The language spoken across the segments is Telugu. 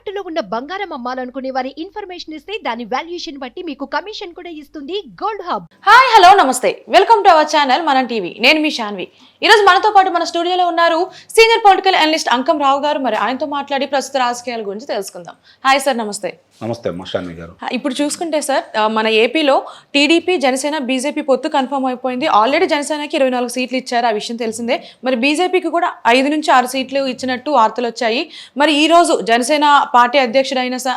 తాకట్టులో ఉన్న బంగారం అమ్మాలనుకునే వారి ఇన్ఫర్మేషన్ ఇస్తే దాని వాల్యుయేషన్ బట్టి మీకు కమిషన్ కూడా ఇస్తుంది గోల్డ్ హబ్ హాయ్ హలో నమస్తే. Welcome to our channel Manam TV నేను మీ శాన్వి ఈరోజు మనతో పాటు మన స్టూడియోలో ఉన్నారు senior political analyst Ankam Rao గారు. మరి ఆయనతో మాట్లాడి ప్రస్తుత రాజకీయాల గురించి తెలుసుకుందాం. హాయ్ సార్ నమస్తే. నమస్తే గారు. ఇప్పుడు చూసుకుంటే సార్ మన ఏపీలో టీడీపీ జనసేన బీజేపీ పొత్తు కన్ఫర్మ్ అయిపోయింది. ఆల్రెడీ జనసేనకి ఇరవై నాలుగు సీట్లు ఇచ్చారు ఆ విషయం తెలిసిందే. మరి బీజేపీకి కూడా ఐదు నుంచి ఆరు సీట్లు ఇచ్చినట్టు వార్తలు వచ్చాయి. మరి ఈ రోజు జనసేన పార్టీ అధ్యక్షుడైన స-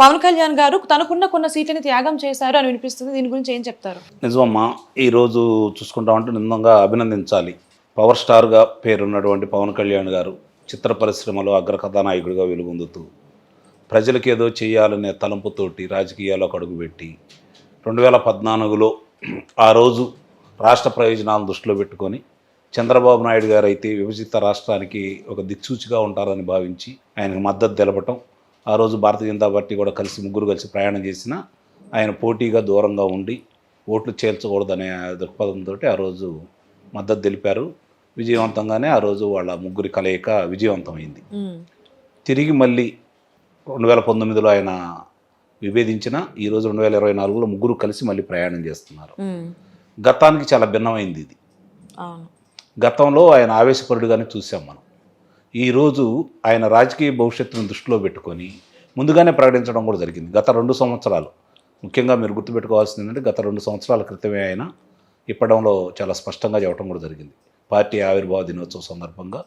పవన్ కళ్యాణ్ గారు తనకున్న కొన్ని సీట్లని త్యాగం చేశారు అని వినిపిస్తుంది. దీని గురించి ఏం చెప్తారు? నిజమమ్మా ఈరోజు చూసుకుంటామంటే నిందంగా అభినందించాలి. పవర్ స్టార్గా పేరున్నటువంటి పవన్ కళ్యాణ్ గారు చిత్ర పరిశ్రమలో అగ్ర కథానాయకుడిగా వెలుగొందుతూ ప్రజలకు ఏదో చేయాలనే తలంపుతోటి రాజకీయాల్లో అడుగుపెట్టి రెండు వేల పద్నాలుగులో ఆ రోజు రాష్ట్ర ప్రయోజనాలను దృష్టిలో పెట్టుకొని చంద్రబాబు నాయుడు గారు అయితే విభజిత రాష్ట్రానికి ఒక దిక్సూచిగా ఉంటారని భావించి ఆయనకు మద్దతు తెలపటం ఆ రోజు భారతీయ జనతా పార్టీ కూడా కలిసి ముగ్గురు కలిసి ప్రయాణం చేసిన ఆయన పోటీగా దూరంగా ఉండి ఓట్లు చేర్చకూడదనే దృక్పథంతో ఆ రోజు మద్దతు తెలిపారు. విజయవంతంగానే ఆ రోజు వాళ్ళ ముగ్గురి కలయిక విజయవంతమైంది. తిరిగి మళ్ళీ రెండు వేల పంతొమ్మిదిలో ఆయన విభేదించిన ఈరోజు రెండు వేల ఇరవై నాలుగులో ముగ్గురు కలిసి మళ్ళీ ప్రయాణం చేస్తున్నారు. గతానికి చాలా భిన్నమైంది ఇది. గతంలో ఆయన ఆవేశపరుడుగానే చూసాం మనం. ఈరోజు ఆయన రాజకీయ భవిష్యత్తును దృష్టిలో పెట్టుకొని ముందుగానే ప్రకటించడం కూడా జరిగింది. గత రెండు సంవత్సరాలు. ముఖ్యంగా మీరు గుర్తుపెట్టుకోవాల్సింది ఏంటంటే గత రెండు సంవత్సరాల క్రితమే ఆయన ఇప్పడంలో చాలా స్పష్టంగా చెప్పడం కూడా జరిగింది. పార్టీ ఆవిర్భావ దినోత్సవం సందర్భంగా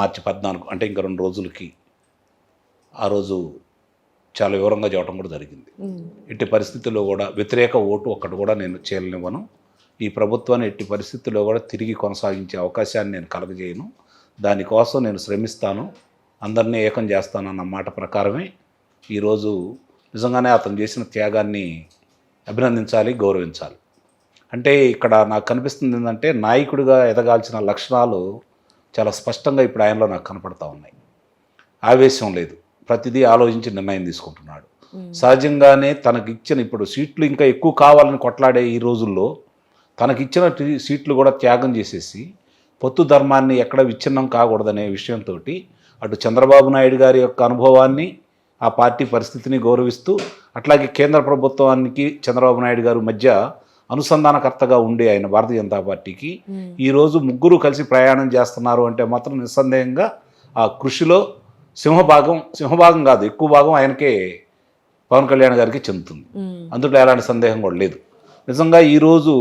మార్చి పద్నాలుగు అంటే ఇంకా రెండు రోజులకి ఆ రోజు చాలా వివరంగా చెప్పడం కూడా జరిగింది. ఎట్టి పరిస్థితుల్లో కూడా వ్యతిరేక ఓటు ఒక్కటి కూడా నేను చేయలేనివ్వను. ఈ ప్రభుత్వాన్ని ఎట్టి పరిస్థితుల్లో కూడా తిరిగి కొనసాగించే అవకాశాన్ని నేను కలగజేయను. దానికోసం నేను శ్రమిస్తాను. అందరినీ ఏకం చేస్తానన్న మాట ప్రకారమే ఈరోజు నిజంగానే అతను చేసిన త్యాగాన్ని అభినందించాలి గౌరవించాలి. అంటే ఇక్కడ నాకు కనిపిస్తుంది ఏంటంటే నాయకుడిగా ఎదగాల్సిన లక్షణాలు చాలా స్పష్టంగా ఇప్పుడు ఆయనలో నాకు కనపడతా ఉన్నాయి. ఆవేశం లేదు. ప్రతిదీ ఆలోచించి నిర్ణయం తీసుకుంటున్నాడు. సహజంగానే తనకిచ్చిన ఇప్పుడు సీట్లు ఇంకా ఎక్కువ కావాలని కొట్లాడే ఈ రోజుల్లో తనకిచ్చిన సీట్లు కూడా త్యాగం చేసేసి పొత్తు ధర్మాన్ని ఎక్కడ విచ్ఛిన్నం కాకూడదనే విషయంతో అటు చంద్రబాబు నాయుడు గారి యొక్క అనుభవాన్ని ఆ పార్టీ పరిస్థితిని గౌరవిస్తూ అట్లాగే కేంద్ర ప్రభుత్వానికి చంద్రబాబు నాయుడు గారు మధ్య అనుసంధానకర్తగా ఉండే ఆయన భారతీయ జనతా పార్టీకి ఈరోజు ముగ్గురు కలిసి ప్రయాణం చేస్తున్నారు అంటే మాత్రం నిస్సందేహంగా ఆ కృషిలో సింహభాగం సింహభాగం కాదు ఎక్కువ భాగం ఆయనకే పవన్ కళ్యాణ్ గారికి చెందుతుంది. అందులో ఎలాంటి సందేహం కూడా లేదు. నిజంగా ఈరోజు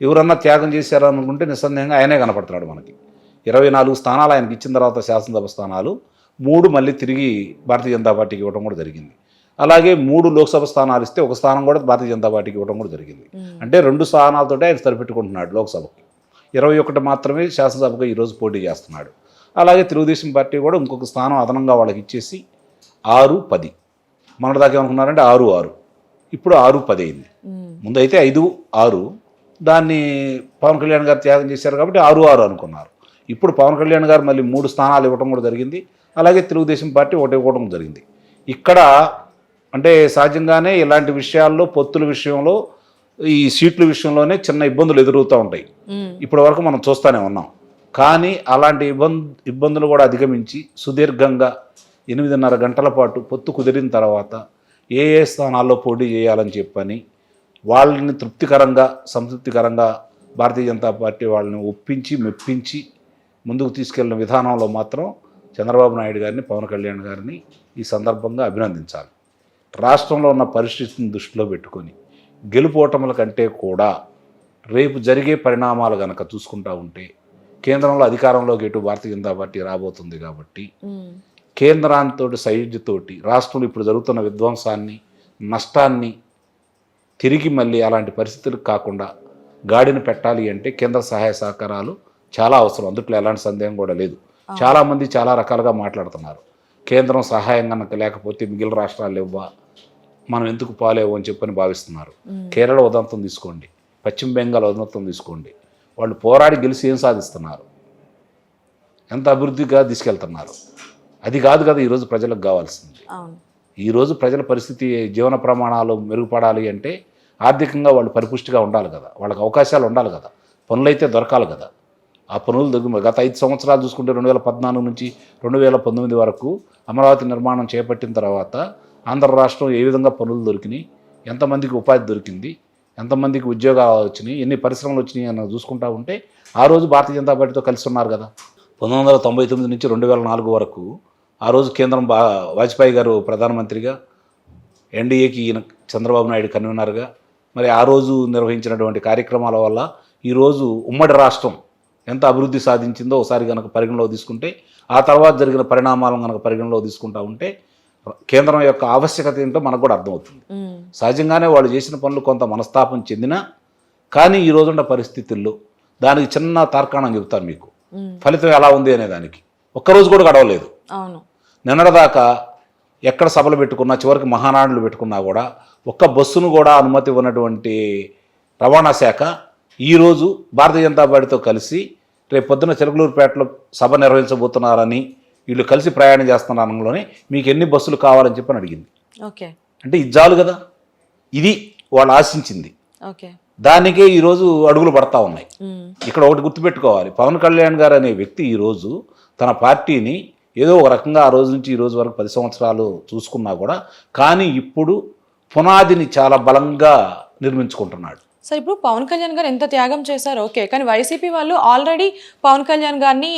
ఎవరన్నా త్యాగం చేశారు అనుకుంటే నిస్సందేహంగా ఆయనే కనపడుతున్నాడు మనకి. ఇరవై నాలుగు స్థానాలు ఆయనకి ఇచ్చిన తర్వాత శాసనసభ స్థానాలు మూడు మళ్ళీ తిరిగి భారతీయ జనతా పార్టీకి ఇవ్వడం కూడా జరిగింది. అలాగే మూడు లోక్సభ స్థానాలు ఇస్తే ఒక స్థానం కూడా భారతీయ జనతా పార్టీకి ఇవ్వడం కూడా జరిగింది. అంటే రెండు స్థానాలతోటే ఆయన సరిపెట్టుకుంటున్నాడు లోక్సభకి. ఇరవై ఒకటి మాత్రమే శాసనసభకు ఈరోజు పోటీ చేస్తున్నాడు. అలాగే తెలుగుదేశం పార్టీ కూడా ఇంకొక స్థానం అదనంగా వాళ్ళకి ఇచ్చేసి ఆరు పది. మొన్నటిదాకా ఏమనుకున్నారంటే ఆరు ఆరు. ఇప్పుడు ఆరు పది అయింది. ముందు అయితే ఐదు ఆరు దాన్ని పవన్ కళ్యాణ్ గారు త్యాగం చేశారు కాబట్టి ఆరు ఆరు అనుకున్నారు. ఇప్పుడు పవన్ కళ్యాణ్ గారు మళ్ళీ మూడు స్థానాలు ఇవ్వడం కూడా జరిగింది. అలాగే తెలుగుదేశం పార్టీ ఒకటి ఇవ్వడం జరిగింది. ఇక్కడ అంటే సహజంగానే ఇలాంటి విషయాల్లో పొత్తుల విషయంలో ఈ సీట్ల విషయంలోనే చిన్న ఇబ్బందులు ఎదురవుతూ ఉంటాయి. ఇప్పటి వరకు మనం చూస్తూనే ఉన్నాం. కానీ అలాంటి ఇబ్బంది ఇబ్బందులు కూడా అధిగమించి సుదీర్ఘంగా ఎనిమిదిన్నర గంటల పాటు పొత్తు కుదిరిన తర్వాత ఏ ఏ స్థానాల్లో పోటీ చేయాలని చెప్పని వాళ్ళని తృప్తికరంగా సంతృప్తికరంగా భారతీయ జనతా పార్టీ వాళ్ళని ఒప్పించి మెప్పించి ముందుకు తీసుకెళ్ళిన విధానంలో మాత్రం చంద్రబాబు నాయుడు గారిని పవన్ కళ్యాణ్ గారిని ఈ సందర్భంగా అభినందించాలి. రాష్ట్రంలో ఉన్న పరిస్థితిని దృష్టిలో పెట్టుకొని గెలుపోటముల కంటే కూడా రేపు జరిగే పరిణామాలు గనక చూసుకుంటా ఉంటే కేంద్రంలో అధికారంలోకి ఎటు భారతీయ జనతా పార్టీ రాబోతుంది కాబట్టి కేంద్రాంతో సైడ్తోటి రాష్ట్రంలో ఇప్పుడు జరుగుతున్న విధ్వంసాన్ని నష్టాన్ని తిరిగి మళ్ళీ అలాంటి పరిస్థితులకు కాకుండా గాడిని పెట్టాలి అంటే కేంద్ర సహాయ సహకారాలు చాలా అవసరం. అందుట్లో ఎలాంటి సందేహం కూడా లేదు. చాలామంది చాలా రకాలుగా మాట్లాడుతున్నారు. కేంద్రం సహాయం కనుక లేకపోతే మిగిలిన రాష్ట్రాలు ఇవ్వా మనం ఎందుకు పాలేవు అని చెప్పని భావిస్తున్నారు. కేరళ ఉదంతం తీసుకోండి. పశ్చిమ బెంగాల్ ఉదంతం తీసుకోండి. వాళ్ళు పోరాడి గెలిచి ఏం సాధిస్తున్నారు? ఎంత అభివృద్ధిగా తీసుకెళ్తున్నారు? అది కాదు కదా ఈరోజు ప్రజలకు కావాల్సింది. అవును. ఈరోజు ప్రజల పరిస్థితి జీవన ప్రమాణాలు మెరుగుపడాలి అంటే ఆర్థికంగా వాళ్ళు పరిపుష్టిగా ఉండాలి కదా. వాళ్ళకి అవకాశాలు ఉండాలి కదా. పనులైతే దొరకాలి కదా. ఆ పనులు దగ్గర గత ఐదు సంవత్సరాలు చూసుకుంటే రెండు వేల పద్నాలుగు నుంచి రెండు వేల పంతొమ్మిది వరకు అమరావతి నిర్మాణం చేపట్టిన తర్వాత ఆంధ్ర రాష్ట్రం ఏ విధంగా పనులు దొరికినాయి ఎంతమందికి ఉపాధి దొరికింది ఎంతమందికి ఉద్యోగాలు వచ్చినాయి ఎన్ని పరిశ్రమలు వచ్చినాయి అని చూసుకుంటా ఉంటే ఆ రోజు భారతీయ జనతా పార్టీతో కలిసి ఉన్నారు కదా. పంతొమ్మిది వందల తొంభై తొమ్మిది నుంచి రెండు వేల నాలుగు వరకు ఆ రోజు కేంద్రం బా వాజ్పేయి గారు ప్రధానమంత్రిగా ఎన్డీఏకి ఈయన చంద్రబాబు నాయుడు కన్వీనర్గా మరి ఆ రోజు నిర్వహించినటువంటి కార్యక్రమాల వల్ల ఈరోజు ఉమ్మడి రాష్ట్రం ఎంత అభివృద్ధి సాధించిందో ఒకసారి కనుక పరిగణలో తీసుకుంటే ఆ తర్వాత జరిగిన పరిణామాలను కనుక పరిగణలో తీసుకుంటా ఉంటే కేంద్రం యొక్క ఆవశ్యకత ఏంటో మనకు కూడా అర్థమవుతుంది. సహజంగానే వాళ్ళు చేసిన పనులు కొంత మనస్తాపం చెందినా కానీ ఈ రోజున్న పరిస్థితుల్లో దానికి చిన్న తార్కాణం చెబుతాను మీకు. ఫలితం ఎలా ఉంది అనే దానికి. ఒక్కరోజు కూడా గడవలేదు. అవును. నిన్నటిదాకా ఎక్కడ సభలు పెట్టుకున్నా చివరికి మహానాడులు పెట్టుకున్నా కూడా ఒక్క బస్సును కూడా అనుమతి ఉన్నటువంటి రవాణా శాఖ ఈరోజు భారతీయ జనతా పార్టీతో కలిసి రేపు పొద్దున చిలకలూరుపేటలో సభ నిర్వహించబోతున్నారని వీళ్ళు కలిసి ప్రయాణం చేస్తున్నారంలోనే మీకు ఎన్ని బస్సులు కావాలని చెప్పని అడిగింది. ఓకే. అంటే ఇది చాలు కదా. ఇది వాళ్ళు ఆశించింది. ఓకే. దానికే ఈరోజు అడుగులు పడతా ఉన్నాయి. ఇక్కడ ఒకటి గుర్తుపెట్టుకోవాలి. పవన్ కళ్యాణ్ గారు అనే వ్యక్తి ఈరోజు తన పార్టీని ఏదో ఒక రకంగా ఆ రోజు నుంచి ఈ రోజు వరకు పది సంవత్సరాలు చూసుకున్నా కూడా కానీ ఇప్పుడు పునాదిని చాలా బలంగా నిర్మించుకుంటున్నాడు. సరే ఇప్పుడు పవన్ కళ్యాణ్ గారు ఎంత త్యాగం చేశారు ఓకే కానీ వైసీపీ వాళ్ళు ఆల్రెడీ పవన్ కళ్యాణ్ గారిని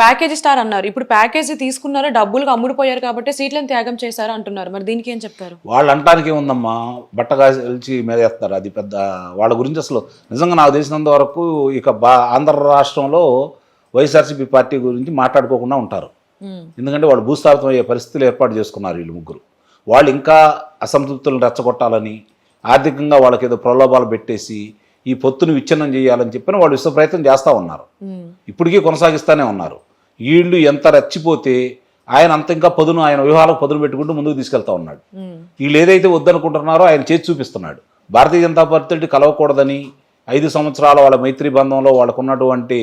ప్యాకేజీ స్టార్ అన్నారు. ఇప్పుడు ప్యాకేజీ తీసుకున్నారు డబ్బులకు అమ్ముడుపోయారు కాబట్టి సీట్లను త్యాగం చేశారు అంటున్నారు. మరి దీనికి ఏం చెప్తారు? వాళ్ళు అంటానికి ఏముందమ్మా బట్టగా కలిసి మీదేస్తారు. అది పెద్ద వాళ్ళ గురించి అసలు నిజంగా నాకు తెలిసినంత వరకు ఇక బా ఆంధ్ర రాష్ట్రంలో వైఎస్ఆర్సీపీ పార్టీ గురించి మాట్లాడుకోకుండా ఉంటారు. ఎందుకంటే వాళ్ళు భూస్థాపితం అయ్యే పరిస్థితులు ఏర్పాటు చేసుకున్నారు వీళ్ళు ముగ్గురు. వాళ్ళు ఇంకా అసంతృప్తులను రెచ్చగొట్టాలని ఆర్థికంగా వాళ్ళకి ఏదో ప్రలోభాలు పెట్టేసి ఈ పొత్తును విచ్ఛిన్నం చేయాలని చెప్పిన వాళ్ళు విశ్వ ప్రయత్నం చేస్తూ ఉన్నారు. ఉమ్, ఇప్పటికీ కొనసాగిస్తూనే ఉన్నారు. వీళ్ళు ఎంత రెచ్చిపోతే ఆయన అంత ఇంకా పదును ఆయన వ్యూహాలకు పదును పెట్టుకుంటూ ముందుకు తీసుకెళ్తా ఉన్నాడు. ఉమ్, వీళ్ళు ఏదైతే వద్దనుకుంటున్నారో ఆయన చేసి చూపిస్తున్నాడు. భారతీయ జనతా పార్టీ కలవకూడదని ఐదు సంవత్సరాల వాళ్ళ మైత్రి బంధంలో వాళ్ళకు ఉన్నటువంటి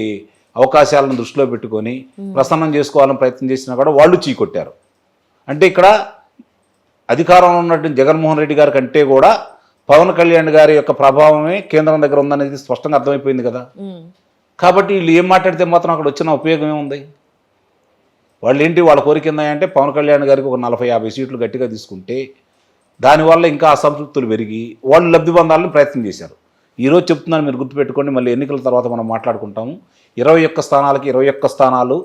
అవకాశాలను దృష్టిలో పెట్టుకొని ప్రసన్నం చేసుకోవాలని ప్రయత్నం చేసినా కూడా వాళ్ళు చీకొట్టారు. అంటే ఇక్కడ అధికారంలో ఉన్నటువంటి జగన్మోహన్ రెడ్డి గారి కంటే కూడా పవన్ కళ్యాణ్ గారి యొక్క ప్రభావమే కేంద్రం దగ్గర ఉందనేది స్పష్టంగా అర్థమైపోయింది కదా. కాబట్టి వీళ్ళు ఏం మాట్లాడితే మాత్రం అక్కడ వచ్చిన ఉపయోగం ఏముంది వాళ్ళు ఏంటి వాళ్ళ కోరిక ఏందంటే పవన్ కళ్యాణ్ గారికి ఒక నలభై యాభై సీట్లు గట్టిగా తీసుకుంటే దానివల్ల ఇంకా అసంతృప్తులు పెరిగి వాళ్ళు లబ్ధి పొందాలని ప్రయత్నం చేశారు. ఈరోజు చెప్తున్నాను మీరు గుర్తుపెట్టుకోండి మళ్ళీ ఎన్నికల తర్వాత మనం మాట్లాడుకుంటాము. ఇరవై ఒక్క స్థానాలకి ఇరవై ఒక్క స్థానాలు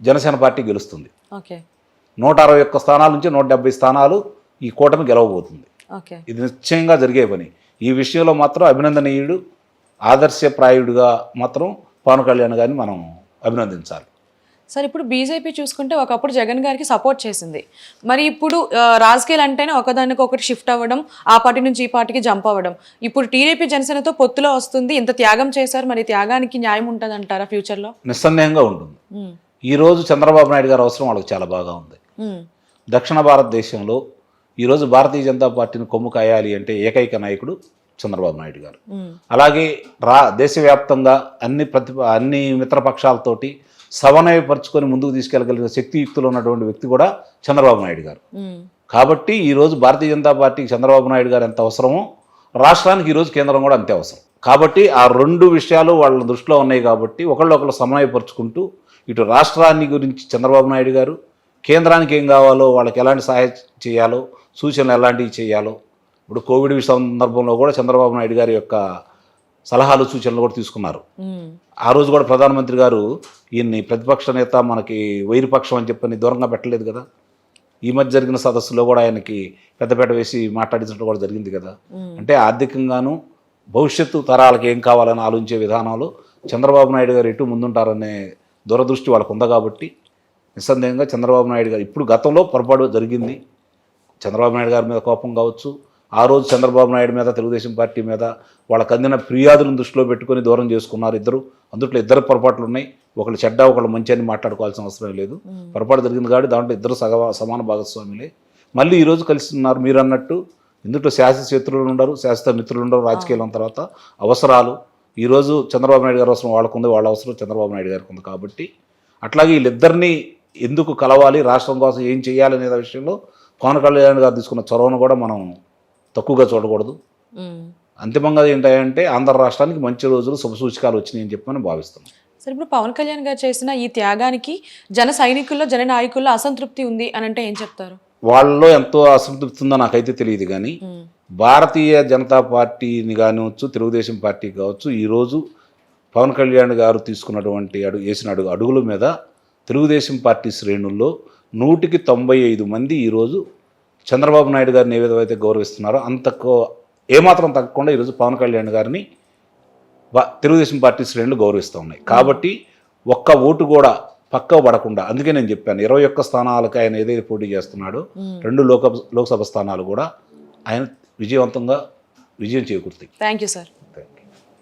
జనసేన పార్టీ గెలుస్తుంది. ఓకే. నూట అరవై ఒక్క స్థానాల నుంచి నూట డెబ్బై స్థానాలు ఈ కూటమి గెలవబోతుంది. ఓకే. ఇది నిశ్చయంగా జరిగే పని. ఈ విషయంలో మాత్రం అభినందనీయుడు ఆదర్శప్రాయుడుగా మాత్రం పవన్ కళ్యాణ్ గారిని మనం అభినందించాలి. సరే ఇప్పుడు బీజేపీ చూసుకుంటే ఒకప్పుడు జగన్ గారికి సపోర్ట్ చేసింది. మరి ఇప్పుడు రాజకీయాలు అంటేనే ఒకదానికి ఒకటి షిఫ్ట్ అవ్వడం ఆ పార్టీ నుంచి ఈ పార్టీకి జంప్ అవ్వడం. ఇప్పుడు టీడీపీ జనసేనతో పొత్తులో వస్తుంది ఇంత త్యాగం చేశారు మరి త్యాగానికి న్యాయం ఉంటుంది అంటారా ఫ్యూచర్లో నిస్సందేహంగా ఉంటుంది. ఈరోజు చంద్రబాబు నాయుడు గారి అవసరం వాళ్ళకి చాలా బాగా ఉంది. దక్షిణ భారతదేశంలో ఈరోజు భారతీయ జనతా పార్టీని కొమ్ము కాయాలి అంటే ఏకైక నాయకుడు చంద్రబాబు నాయుడు గారు. అలాగే రా దేశవ్యాప్తంగా అన్ని ప్రతి అన్ని మిత్రపక్షాలతోటి సమన్వయపరుచుకొని ముందుకు తీసుకెళ్ళగలిగిన శక్తియుక్తులు ఉన్నటువంటి వ్యక్తి కూడా చంద్రబాబు నాయుడు గారు. కాబట్టి ఈరోజు భారతీయ జనతా పార్టీకి చంద్రబాబు నాయుడు గారు ఎంత అవసరమో రాష్ట్రానికి ఈరోజు కేంద్రం కూడా అంతే అవసరం. కాబట్టి ఆ రెండు విషయాలు వాళ్ళ దృష్టిలో ఉన్నాయి కాబట్టి ఒకళ్ళొకళ్ళు సమన్వయపరుచుకుంటూ ఇటు రాష్ట్రాన్ని గురించి చంద్రబాబు నాయుడు గారు కేంద్రానికి ఏం కావాలో వాళ్ళకి ఎలాంటి సహాయం చేయాలో సూచనలు ఎలాంటివి చేయాలో ఇప్పుడు కోవిడ్ సందర్భంలో కూడా చంద్రబాబు నాయుడు గారి యొక్క సలహాలు సూచనలు కూడా తీసుకున్నారు. ఆ రోజు కూడా ప్రధానమంత్రి గారు ఈయన్ని ప్రతిపక్ష నేత మనకి వైరుపక్షం అని చెప్పని దూరంగా పెట్టలేదు కదా. ఈ మధ్య జరిగిన సదస్సులో కూడా ఆయనకి పెద్దపేట వేసి మాట్లాడించడం కూడా జరిగింది కదా. అంటే ఆర్థికంగాను భవిష్యత్తు తరాలకు ఏం కావాలని ఆలోచించే విధానంలో చంద్రబాబు నాయుడు గారు ఎటు ముందుంటారనే దూరదృష్టి వాళ్ళకు ఉంది కాబట్టి నిస్సందేహంగా చంద్రబాబు నాయుడు గారు ఇప్పుడు గతంలో పొరపాటు జరిగింది. చంద్రబాబు నాయుడు గారి మీద కోపం కావచ్చు ఆ రోజు చంద్రబాబు నాయుడు మీద తెలుగుదేశం పార్టీ మీద వాళ్ళకి అందిన ఫిర్యాదులను దృష్టిలో పెట్టుకొని దూరం చేసుకున్నారు ఇద్దరు. అందుట్లో ఇద్దరు పొరపాట్లు ఉన్నాయి ఒకళ్ళు చెడ్డ ఒకళ్ళు మంచి అని మాట్లాడుకోవాల్సిన అవసరం లేదు. పొరపాటు జరిగింది కాబట్టి దాంట్లో ఇద్దరు సగ సమాన భాగస్వాములే. మళ్ళీ ఈరోజు కలిసి ఉన్నారు మీరు అన్నట్టు ఇందులో శాశ్వత శత్రువులు ఉండరు శాశ్వత మిత్రులు ఉండరు రాజకీయాల తర్వాత అవసరాలు. ఈరోజు చంద్రబాబు నాయుడు గారి అవసరం వాళ్ళకు ఉంది వాళ్ళ అవసరం చంద్రబాబు నాయుడు గారికి ఉంది కాబట్టి. అట్లాగే వీళ్ళిద్దరినీ ఎందుకు కలవాలి రాష్ట్రం కోసం ఏం చేయాలి అనే విషయంలో పవన్ కళ్యాణ్ గారు తీసుకున్న చొరవను కూడా మనం తక్కువగా చూడకూడదు. అంతిమంగా ఏంటంటే ఆంధ్ర రాష్ట్రానికి మంచి రోజులు శుభసూచకాలు వచ్చినాయని చెప్పి మనం భావిస్తున్నాం. సరే ఇప్పుడు పవన్ కళ్యాణ్ గారు చేసిన ఈ త్యాగానికి జన సైనికుల్లో జన నాయకుల్లో అసంతృప్తి ఉంది అని అంటే ఏం చెప్తారు? వాళ్ళలో ఎంతో అసంతృప్తి ఉందో నాకైతే తెలియదు కానీ భారతీయ జనతా పార్టీని కానివచ్చు తెలుగుదేశం పార్టీ కావచ్చు ఈరోజు పవన్ కళ్యాణ్ గారు తీసుకున్నటువంటి అడుగు వేసిన అడుగు అడుగుల మీద తెలుగుదేశం పార్టీ శ్రేణుల్లో నూటికి తొంభై ఐదు మంది ఈరోజు చంద్రబాబు నాయుడు గారిని ఏ విధమైతే గౌరవిస్తున్నారో అంత కో- ఏమాత్రం తగ్గకుండా ఈరోజు పవన్ కళ్యాణ్ గారిని తెలుగుదేశం పార్టీ శ్రేణులు గౌరవిస్తూ ఉన్నాయి. కాబట్టి ఒక్క ఓటు కూడా పక్క పడకుండా అందుకే నేను చెప్పాను ఇరవై ఒక్క స్థానాలకు ఆయన ఏదైతే పోటీ చేస్తున్నాడో రెండు లోక లోక్సభ స్థానాలు కూడా ఆయన విజయవంతంగా విజయం చేకూరుతాయి. Thank you sir